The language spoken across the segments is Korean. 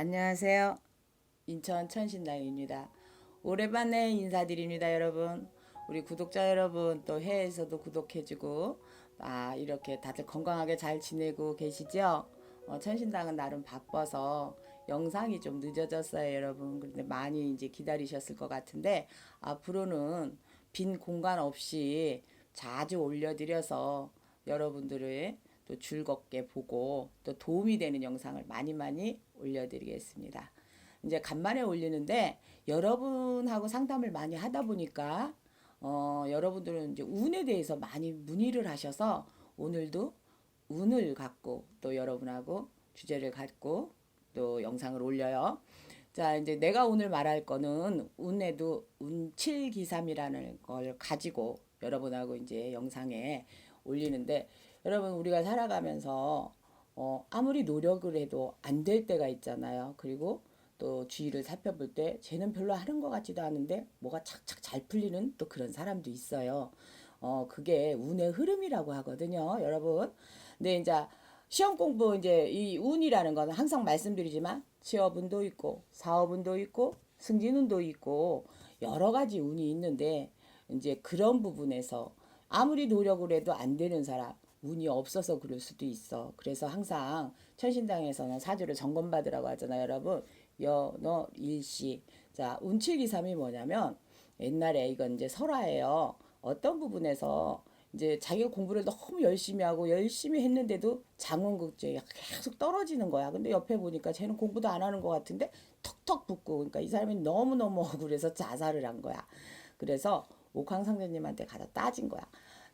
안녕하세요. 인천 천신당입니다. 오랜만에 인사드립니다, 여러분. 우리 구독자 여러분 또 해외에서도 구독해주고 아 이렇게 다들 건강하게 잘 지내고 계시죠? 어, 천신당은 나름 바빠서 영상이 좀 늦어졌어요, 여러분. 그런데 많이 이제 기다리셨을 것 같은데 앞으로는 빈 공간 없이 자주 올려드려서 여러분들의 또 즐겁게 보고 또 도움이 되는 영상을 많이 많이 올려드리겠습니다. 이제 간만에 올리는데 여러분하고 상담을 많이 하다 보니까 어, 여러분들은 이제 운에 대해서 많이 문의를 하셔서 오늘도 운을 갖고 또 여러분하고 주제를 갖고 또 영상을 올려요. 자, 이제 내가 오늘 말할 거는 운에도 운칠기삼이라는 걸 가지고 여러분하고 이제 영상에 올리는데 여러분 우리가 살아가면서 어, 아무리 노력을 해도 안 될 때가 있잖아요. 그리고 또 주위를 살펴볼 때 쟤는 별로 하는 것 같지도 않은데 뭐가 착착 잘 풀리는 또 그런 사람도 있어요. 어, 그게 운의 흐름이라고 하거든요, 여러분. 근데 이제 시험 공부 이제 이 운이라는 거는 항상 말씀드리지만 취업운도 있고 사업운도 있고 승진운도 있고 여러 가지 운이 있는데 이제 그런 부분에서 아무리 노력을 해도 안 되는 사람 운이 없어서 그럴 수도 있어. 그래서 항상 천신당에서는 사주를 점검받으라고 하잖아요, 여러분. 연어 일시. 자, 운칠기삼이 뭐냐면 옛날에 이건 이제 설화예요. 어떤 부분에서 이제 자기가 공부를 너무 열심히 하고 열심히 했는데도 장원급제가 계속 떨어지는 거야. 근데 옆에 보니까 쟤는 공부도 안 하는 것 같은데 턱턱 붙고 그러니까 이 사람이 너무너무 억울해서 자살을 한 거야. 그래서 옥황상제님한테 가서 따진 거야.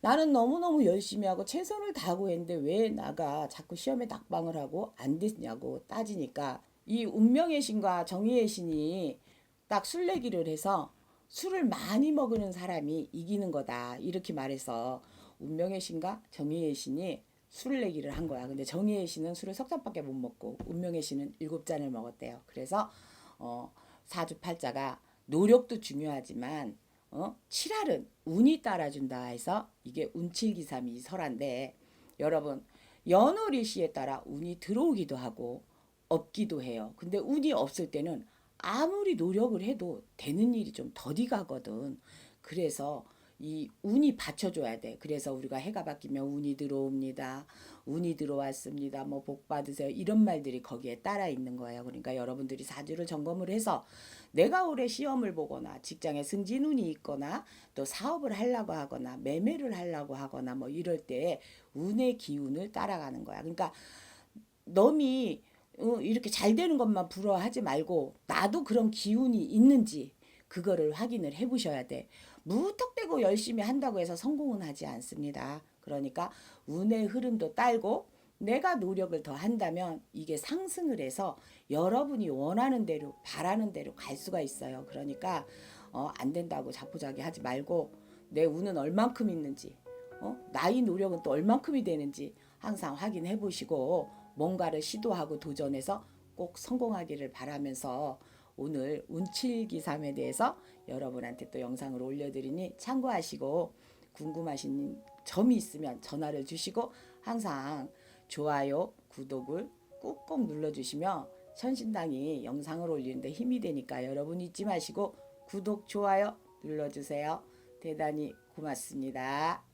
나는 너무너무 열심히 하고 최선을 다하고 했는데 왜 나가 자꾸 시험에 낙방을 하고 안 됐냐고 따지니까 이 운명의 신과 정의의 신이 딱 술래기를 해서 술을 많이 먹는 사람이 이기는 거다. 이렇게 말해서 운명의 신과 정의의 신이 술을 내기를 한 거야. 근데 정의의 신은 술을 석 잔밖에 못 먹고 운명의 신은 일곱 잔을 먹었대요. 그래서 어, 사주팔자가 노력도 중요하지만 어, 칠할은 운이 따라준다 해서 이게 운칠기삼이 설한데 여러분 연월일시에 따라 운이 들어오기도 하고 없기도 해요. 근데 운이 없을 때는 아무리 노력을 해도 되는 일이 좀 더디 가거든. 그래서 이 운이 받쳐줘야 돼. 그래서 우리가 해가 바뀌면 운이 들어옵니다. 운이 들어왔습니다. 뭐 복 받으세요. 이런 말들이 거기에 따라 있는 거예요. 그러니까 여러분들이 사주를 점검을 해서 내가 올해 시험을 보거나 직장에 승진 운이 있거나 또 사업을 하려고 하거나 매매를 하려고 하거나 뭐 이럴 때 운의 기운을 따라가는 거야. 그러니까 넘이 어, 이렇게 잘 되는 것만 부러워하지 말고 나도 그런 기운이 있는지 그거를 확인을 해 보셔야 돼. 무턱대고 열심히 한다고 해서 성공은 하지 않습니다. 그러니까 운의 흐름도 딸고 내가 노력을 더 한다면 이게 상승을 해서 여러분이 원하는 대로 바라는 대로 갈 수가 있어요. 그러니까 어, 안 된다고 자포자기 하지 말고 내 운은 얼만큼 있는지 어? 나의 노력은 또 얼만큼이 되는지 항상 확인해 보시고 뭔가를 시도하고 도전해서 꼭 성공하기를 바라면서 오늘 운칠기삼에 대해서 여러분한테 또 영상을 올려드리니 참고하시고 궁금하신 점이 있으면 전화를 주시고 항상 좋아요, 구독을 꾹꾹 눌러주시면 천신당이 영상을 올리는데 힘이 되니까 여러분 잊지 마시고 구독, 좋아요 눌러주세요. 대단히 고맙습니다.